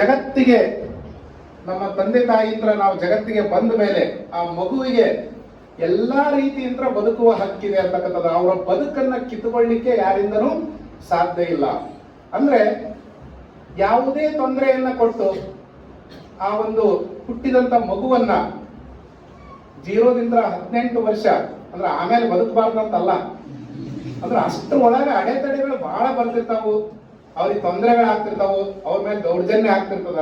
ಜಗತ್ತಿಗೆ ನಮ್ಮ ತಂದೆ ತಾಯಿಯಿಂದ ನಾವು ಜಗತ್ತಿಗೆ ಬಂದ ಮೇಲೆ ಆ ಮಗುವಿಗೆ ಎಲ್ಲಾ ರೀತಿಯಿಂದ ಬದುಕುವ ಹಕ್ಕಿದೆ ಅಂತಕ್ಕಂಥದ್ದು. ಅವರ ಬದುಕನ್ನು ಕಿತ್ತುಕೊಳ್ಳಿಕ್ಕೆ ಯಾರಿಂದನೂ ಸಾಧ್ಯ ಇಲ್ಲ. ಅಂದ್ರೆ ಯಾವುದೇ ತೊಂದರೆಯನ್ನ ಕೊಟ್ಟು ಆ ಒಂದು ಹುಟ್ಟಿದಂತ ಮಗುವನ್ನ ಜೀರೋದಿಂದ ಹದಿನೆಂಟು ವರ್ಷ, ಅಂದ್ರೆ ಆಮೇಲೆ ಬದುಕಬಾರ್ದು ಅಂತಲ್ಲ, ಅಂದ್ರೆ ಅಷ್ಟು ಒಳಗೆ ಅಡೆತಡೆಗಳು ಬಹಳ ಬರ್ತಿರ್ತಾವು. ಅವ್ರಿಗೆ ತೊಂದರೆಗಳಾಗ್ತಿರ್ತಾವ ಅವ್ರ ಮೇಲೆ ದೌರ್ಜನ್ಯ ಆಗ್ತಿರ್ತದ,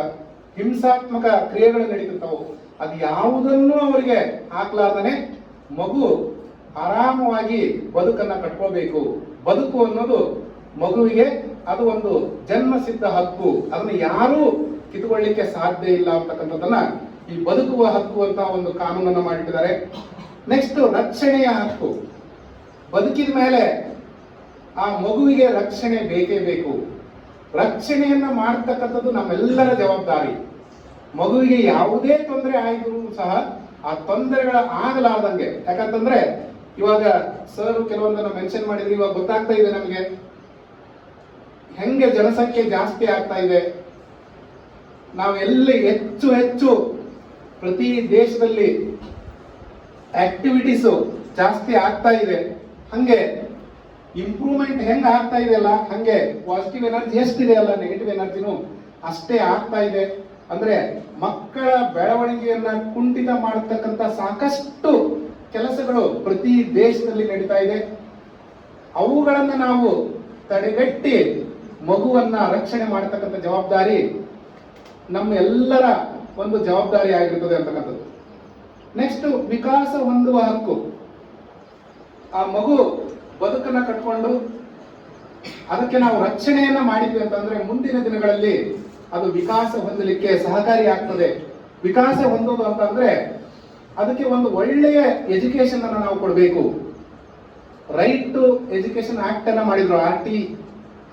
ಹಿಂಸಾತ್ಮಕ ಕ್ರಿಯೆಗಳು ನಡೀತಿರ್ತಾವು, ಅದು ಯಾವುದನ್ನು ಅವರಿಗೆ ಹಾಕ್ಲಾರ್ದನೆ ಮಗು ಆರಾಮವಾಗಿ ಬದುಕನ್ನ ಕಟ್ಕೋಬೇಕು. ಬದುಕು ಅನ್ನೋದು ಮಗುವಿಗೆ ಅದು ಒಂದು ಜನ್ಮ ಸಿದ್ಧ ಹಕ್ಕು. ಅದನ್ನು ಯಾರೂ ಕಿತ್ಕೊಳ್ಳಿಕ್ಕೆ ಸಾಧ್ಯ ಇಲ್ಲ ಅಂತಕ್ಕಂಥದ್ದನ್ನ ಈ ಬದುಕುವ ಹಕ್ಕು ಅಂತ ಒಂದು ಕಾನೂನನ್ನ ಮಾಡಿಟ್ಟಿದ್ದಾರೆ. ನೆಕ್ಸ್ಟ್ ರಕ್ಷಣೆಯ ಹಕ್ಕು. ಬದುಕಿದ ಮೇಲೆ ಆ ಮಗುವಿಗೆ ರಕ್ಷಣೆ ಬೇಕೇ ಬೇಕು. ರಕ್ಷಣೆಯನ್ನ ಮಾಡ್ತಕ್ಕಂಥದ್ದು ನಮ್ಮೆಲ್ಲರ ಜವಾಬ್ದಾರಿ. ಮಗುವಿಗೆ ಯಾವುದೇ ತೊಂದರೆ ಆಯಿತು ಸಹ ಆ ತೊಂದರೆಗಳ ಆಗಲಾರ್ದಂಗೆ. ಯಾಕಂತಂದ್ರೆ, ಇವಾಗ ಸರ್ ಕೆಲವೊಂದನ್ನು ಮೆನ್ಷನ್ ಮಾಡಿದ್ರೆ ಇವಾಗ ಗೊತ್ತಾಗ್ತಾ ಇದೆ ನಮಗೆ. ಹೆಂಗೆ ಜನಸಂಖ್ಯೆ ಜಾಸ್ತಿ ಆಗ್ತಾ ಇದೆ. ನಾವೆಲ್ಲಿ ಹೆಚ್ಚು ಹೆಚ್ಚು ಪ್ರತಿ ದೇಶದಲ್ಲಿ ಆಕ್ಟಿವಿಟೀಸು ಜಾಸ್ತಿ ಆಗ್ತಾ ಇದೆ. ಹಂಗೆ ಇಂಪ್ರೂವ್ಮೆಂಟ್ ಹೆಂಗ್ ಆಗ್ತಾ ಇದೆಯಲ್ಲ? ಹಂಗೆ ಪಾಸಿಟಿವ್ ಎನರ್ಜಿ ಎಷ್ಟಿದೆ ಅಲ್ಲ ನೆಗೆಟಿವ್ ಎನರ್ಜಿನೂ ಅಷ್ಟೇ ಆಗ್ತಾ ಇದೆ. ಅಂದ್ರೆ ಮಕ್ಕಳ ಬೆಳವಣಿಗೆಯನ್ನ ಕುಂಠಿತ ಮಾಡತಕ್ಕಂತ ಸಾಕಷ್ಟು ಕೆಲಸಗಳು ಪ್ರತಿ ದೇಶದಲ್ಲಿ ನಡೀತಾ ಇದೆ. ಅವುಗಳನ್ನ ನಾವು ತಡೆಗಟ್ಟಿ ಮಗುವನ್ನ ರಕ್ಷಣೆ ಮಾಡತಕ್ಕಂತ ಜವಾಬ್ದಾರಿ ನಮ್ಮ ಎಲ್ಲರ ಒಂದು ಜವಾಬ್ದಾರಿ ಆಗಿರ್ತದೆ ಅಂತಕ್ಕಂಥದ್ದು. ನೆಕ್ಸ್ಟ್ ವಿಕಾಸ ಹೊಂದುವ ಹಕ್ಕು. ಆ ಮಗು ಬದುಕನ್ನ ಕಟ್ಕೊಂಡು ಅದಕ್ಕೆ ನಾವು ರಕ್ಷಣೆಯನ್ನ ಮಾಡಿದ್ವಿ ಅಂತಂದ್ರೆ ಮುಂದಿನ ದಿನಗಳಲ್ಲಿ ಅದು ವಿಕಾಸ ಹೊಂದಲಿಕ್ಕೆ ಸಹಕಾರಿ ಆಗ್ತದೆ. ವಿಕಾಸ ಹೊಂದೋದು ಅಂತಂದ್ರೆ ಅದಕ್ಕೆ ಒಂದು ಒಳ್ಳೆಯ ಎಜುಕೇಶನ್ ಅನ್ನು ನಾವು ಕೊಡಬೇಕು. ರೈಟ್ ಟು ಎಜುಕೇಶನ್ ಆಕ್ಟ್ ಅನ್ನ ಮಾಡಿದ್ರು R T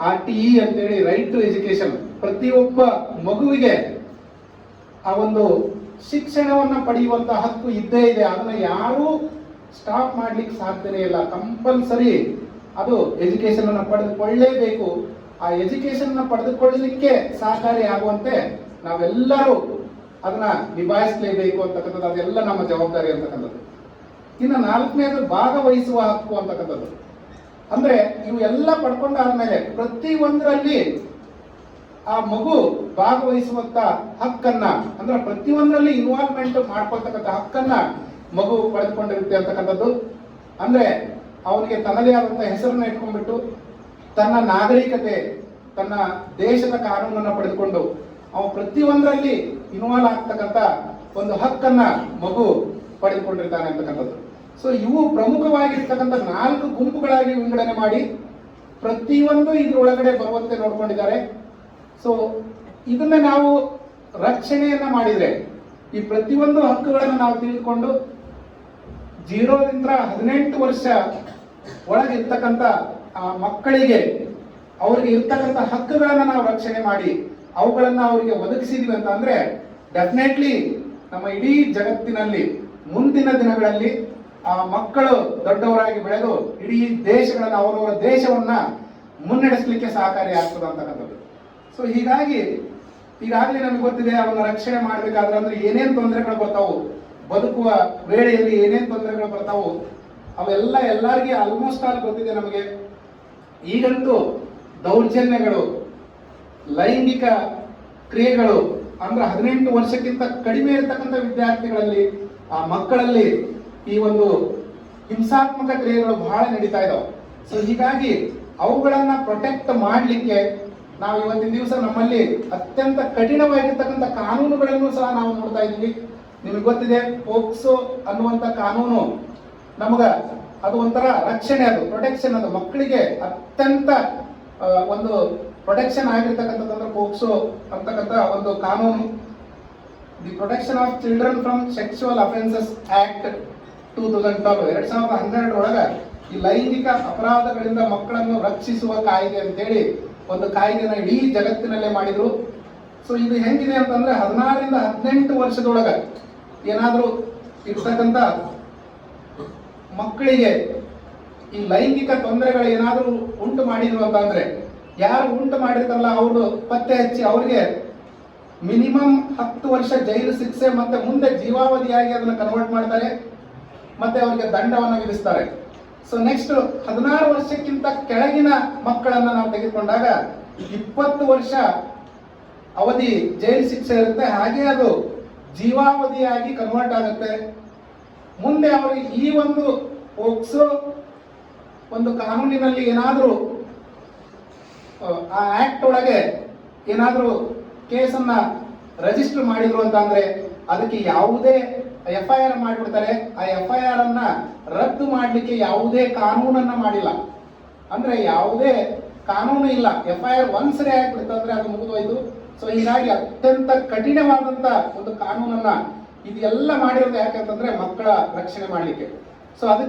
R T E ಅಂತೇಳಿ ರೈಟ್ ಟು ಎಜುಕೇಶನ್ ಪ್ರತಿಯೊಬ್ಬ ಮಗುವಿಗೆ ಆ ಒಂದು ಶಿಕ್ಷಣವನ್ನ ಪಡೆಯುವಂತಹ ಹಕ್ಕು ಇದ್ದೇ ಇದೆ. ಅದನ್ನ ಯಾರೂ ಸ್ಟಾಪ್ ಮಾಡ್ಲಿಕ್ಕೆ ಸಾಧ್ಯನೇ ಇಲ್ಲ. ಕಂಪಲ್ಸರಿ ಅದು ಎಜುಕೇಶನ್ ಅನ್ನು ಪಡೆದುಕೊಳ್ಳೇಬೇಕು. ಆ ಎಜುಕೇಶನ್ ಪಡೆದುಕೊಳ್ಳಲಿಕ್ಕೆ ಸಹಕಾರಿ ಆಗುವಂತೆ ನಾವೆಲ್ಲರೂ ಅದನ್ನ ನಿಭಾಯಿಸಲೇಬೇಕು ಅಂತಕ್ಕಂಥದ್ದು, ಅದೆಲ್ಲ ನಮ್ಮ ಜವಾಬ್ದಾರಿ ಅಂತಕ್ಕಂಥದ್ದು. ಇನ್ನು ನಾಲ್ಕನೇದು ಭಾಗವಹಿಸುವ ಹಕ್ಕು ಅಂತಕ್ಕಂಥದ್ದು. ಅಂದ್ರೆ ಇವು ಎಲ್ಲ ಪಡ್ಕೊಂಡಾದ್ಮೇಲೆ ಪ್ರತಿ ಒಂದರಲ್ಲಿ ಆ ಮಗು ಭಾಗವಹಿಸುವಂತ ಹಕ್ಕನ್ನ, ಅಂದ್ರೆ ಪ್ರತಿಯೊಂದರಲ್ಲಿ ಇನ್ವಾಲ್ವ್ಮೆಂಟ್ ಮಾಡ್ಕೊಳ್ತಕ್ಕಂಥ ಹಕ್ಕನ್ನ ಮಗು ಪಡೆದುಕೊಂಡಿರುತ್ತೆ ಅಂತಕ್ಕಂಥದ್ದು. ಅಂದ್ರೆ ಅವನಿಗೆ ತನ್ನದೇ ಆದಂಥ ಹೆಸರನ್ನು ಇಟ್ಕೊಂಡ್ಬಿಟ್ಟು ತನ್ನ ನಾಗರಿಕತೆ, ತನ್ನ ದೇಶದ ಕಾನೂನನ್ನು ಪಡೆದುಕೊಂಡು ಅವನು ಪ್ರತಿಯೊಂದರಲ್ಲಿ ಇನ್ವಾಲ್ವ್ ಆಗ್ತಕ್ಕಂಥ ಒಂದು ಹಕ್ಕನ್ನ ಮಗು ಪಡೆದುಕೊಂಡಿರ್ತಾನೆ ಅಂತಕ್ಕಂಥದ್ದು. ಸೊ ಇವು ಪ್ರಮುಖವಾಗಿರ್ತಕ್ಕಂಥ ನಾಲ್ಕು ಗುಂಪುಗಳಾಗಿ ವಿಂಗಡಣೆ ಮಾಡಿ ಪ್ರತಿಯೊಂದು ಇದರೊಳಗಡೆ ಬರುವಂತೆ ನೋಡ್ಕೊಂಡಿದ್ದಾರೆ. ಸೊ ಇದನ್ನ ನಾವು ರಕ್ಷಣೆಯನ್ನ ಮಾಡಿದ್ರೆ ಈ ಪ್ರತಿಯೊಂದು ಹಕ್ಕುಗಳನ್ನು ನಾವು ತಿಳಿದುಕೊಂಡು ಜೀರೋದಿಂದ ಹದಿನೆಂಟು ವರ್ಷ ಒಳಗಿರ್ತಕ್ಕಂಥ ಆ ಮಕ್ಕಳಿಗೆ ಅವರಿಗೆ ಇರ್ತಕ್ಕಂಥ ಹಕ್ಕುಗಳನ್ನು ನಾವು ರಕ್ಷಣೆ ಮಾಡಿ ಅವುಗಳನ್ನು ಅವರಿಗೆ ಒದಗಿಸಿದ್ವಿ ಅಂತ ಅಂದ್ರೆ ಡೆಫಿನೆಟ್ಲಿ ನಮ್ಮ ಇಡೀ ಜಗತ್ತಿನಲ್ಲಿ ಮುಂದಿನ ದಿನಗಳಲ್ಲಿ ಆ ಮಕ್ಕಳು ದೊಡ್ಡವರಾಗಿ ಬೆಳೆದು ಇಡೀ ದೇಶಗಳನ್ನು ಅವರವರ ದೇಶವನ್ನು ಮುನ್ನಡೆಸಲಿಕ್ಕೆ ಸಹಕಾರಿ ಆಗ್ತದೆ ಅಂತಕ್ಕಂಥದ್ದು. ಸೊ ಹೀಗಾಗಿ ಈಗಾಗಲೇ ನಮ್ಗೆ ಗೊತ್ತಿದೆ, ಅವನ್ನ ರಕ್ಷಣೆ ಮಾಡಬೇಕಾದ್ರೆ ಅಂದ್ರೆ ಏನೇನು ತೊಂದರೆಗಳು ಬರ್ತಾವು, ಬದುಕುವ ವೇಳೆಯಲ್ಲಿ ಏನೇನು ತೊಂದರೆಗಳು ಬರ್ತಾವು, ಅವೆಲ್ಲ ಎಲ್ಲರಿಗೆ ಆಲ್ಮೋಸ್ಟ್ ಆಲ್ ಗೊತ್ತಿದೆ ನಮಗೆ. ಈಗಂತೂ ದೌರ್ಜನ್ಯಗಳು, ಲೈಂಗಿಕ ಕ್ರಿಯೆಗಳು, ಅಂದ್ರೆ ಹದಿನೆಂಟು ವರ್ಷಕ್ಕಿಂತ ಕಡಿಮೆ ಇರತಕ್ಕಂಥ ವಿದ್ಯಾರ್ಥಿಗಳಲ್ಲಿ, ಆ ಮಕ್ಕಳಲ್ಲಿ ಈ ಒಂದು ಹಿಂಸಾತ್ಮಕ ಕ್ರಿಯೆಗಳು ಬಹಳ ನಡೀತಾ ಇದಾವೆ. ಸೊ ಹೀಗಾಗಿ ಅವುಗಳನ್ನ ಪ್ರೊಟೆಕ್ಟ್ ಮಾಡಲಿಕ್ಕೆ ನಾವು ಇವತ್ತಿನ ದಿವಸ ನಮ್ಮಲ್ಲಿ ಅತ್ಯಂತ ಕಠಿಣವಾಗಿರ್ತಕ್ಕಂಥ ಕಾನೂನುಗಳನ್ನು ಸಹ ನಾವು ನೋಡ್ತಾ ಇದ್ದೀವಿ. ನಿಮಗೆ ಗೊತ್ತಿದೆ, ಪೋಕ್ಸೋ ಅನ್ನುವಂಥ ಕಾನೂನು ನಮಗ ಅದು ಒಂಥರ ರಕ್ಷಣೆ, ಅದು ಪ್ರೊಟೆಕ್ಷನ್ ಅದು ಮಕ್ಕಳಿಗೆ ಅತ್ಯಂತ ಒಂದು ಪ್ರೊಟೆಕ್ಷನ್ ಆಗಿರ್ತಕ್ಕಂಥದ್ದು ಪೋಕ್ಸೋ ಅಂತಕ್ಕಂಥ ಒಂದು ಕಾನೂನು. The protection of children from sexual offences act two thousand twelve ಎರಡ್ ಸಾವಿರದ ಹನ್ನೆರಡರೊಳಗ ಈ ಲೈಂಗಿಕ ಅಪರಾಧಗಳಿಂದ ಮಕ್ಕಳನ್ನು ರಕ್ಷಿಸುವ ಕಾಯ್ದೆ ಅಂತೇಳಿ ಒಂದು ಕಾಯ್ದೆನ ಇಡೀ ಜಗತ್ತಿನಲ್ಲೇ ಮಾಡಿದ್ರು. ಸೊ ಇದು ಹೆಂಗಿದೆ ಅಂತಂದ್ರೆ ಹದಿನಾರರಿಂದ ಹದಿನೆಂಟು ವರ್ಷದೊಳಗ ಏನಾದರೂ ಇರ್ತಕ್ಕಂಥ ಮಕ್ಕಳಿಗೆ ಈ ಲೈಂಗಿಕ ತೊಂದರೆಗಳು ಏನಾದರೂ ಉಂಟು ಮಾಡಿದ್ರು ಅಂತಂದರೆ ಯಾರು ಉಂಟು ಮಾಡಿರ್ತಾರಲ್ಲ ಅವರು ಪತ್ತೆ ಹಚ್ಚಿ ಅವ್ರಿಗೆ ಮಿನಿಮಮ್ ಹತ್ತು ವರ್ಷ ಜೈಲು ಶಿಕ್ಷೆ ಮತ್ತೆ ಮುಂದೆ ಜೀವಾವಧಿಯಾಗಿ ಅದನ್ನು ಕನ್ವರ್ಟ್ ಮಾಡ್ತಾರೆ, ಮತ್ತೆ ಅವರಿಗೆ ದಂಡವನ್ನು ವಿಧಿಸ್ತಾರೆ. ಸೊ ನೆಕ್ಸ್ಟ್ ಹದಿನಾರು ವರ್ಷಕ್ಕಿಂತ ಕೆಳಗಿನ ಮಕ್ಕಳನ್ನ ನಾವು ತೆಗೆದುಕೊಂಡಾಗ ಇಪ್ಪತ್ತು ವರ್ಷ ಅವಧಿ ಜೈಲು ಶಿಕ್ಷೆ ಇರುತ್ತೆ. ಹಾಗೆ ಅದು ಜೀವಾವಧಿಯಾಗಿ ಕನ್ವರ್ಟ್ ಆಗುತ್ತೆ. ಮುಂದೆ ಅವರು ಈ ಒಂದು ಪೋಕ್ಸೋ ಒಂದು ಕಾನೂನಿನಲ್ಲಿ ಏನಾದರೂ, ಆ ಆಕ್ಟ್ ಒಳಗೆ ಏನಾದರೂ ಕೇಸನ್ನ ರಿಜಿಸ್ಟರ್ ಮಾಡಿದ್ರು ಅಂತ ಅದಕ್ಕೆ ಯಾವುದೇ ಎಫ್ ಐ ಆರ್ ಮಾಡಿಬಿಡ್ತಾರೆ. ಆ ಎಫ್ ಐ ಆರ್ ಅನ್ನ ರದ್ದು ಮಾಡಲಿಕ್ಕೆ ಯಾವುದೇ ಕಾನೂನನ್ನ ಮಾಡಿಲ್ಲ. ಅಂದ್ರೆ ಯಾವುದೇ ಕಾನೂನು ಇಲ್ಲ. ಎಫ್ ಐ ಆರ್ ಒಂದ್ಸರಿ ಆಗ್ಬಿಡ್ತು ಅಂದ್ರೆ ಅದು ಮುಗಿದೋಯ್ತು. ಸೊ ಹೀಗಾಗಿ ಅತ್ಯಂತ ಕಠಿಣವಾದಂತ ಒಂದು ಕಾನೂನನ್ನ ಇದೆಲ್ಲ ಮಾಡಿರೋದು ಯಾಕಂತಂದ್ರೆ ಮಕ್ಕಳ ರಕ್ಷಣೆ ಮಾಡಲಿಕ್ಕೆ. ಸೊ ಅದಕ್ಕೆ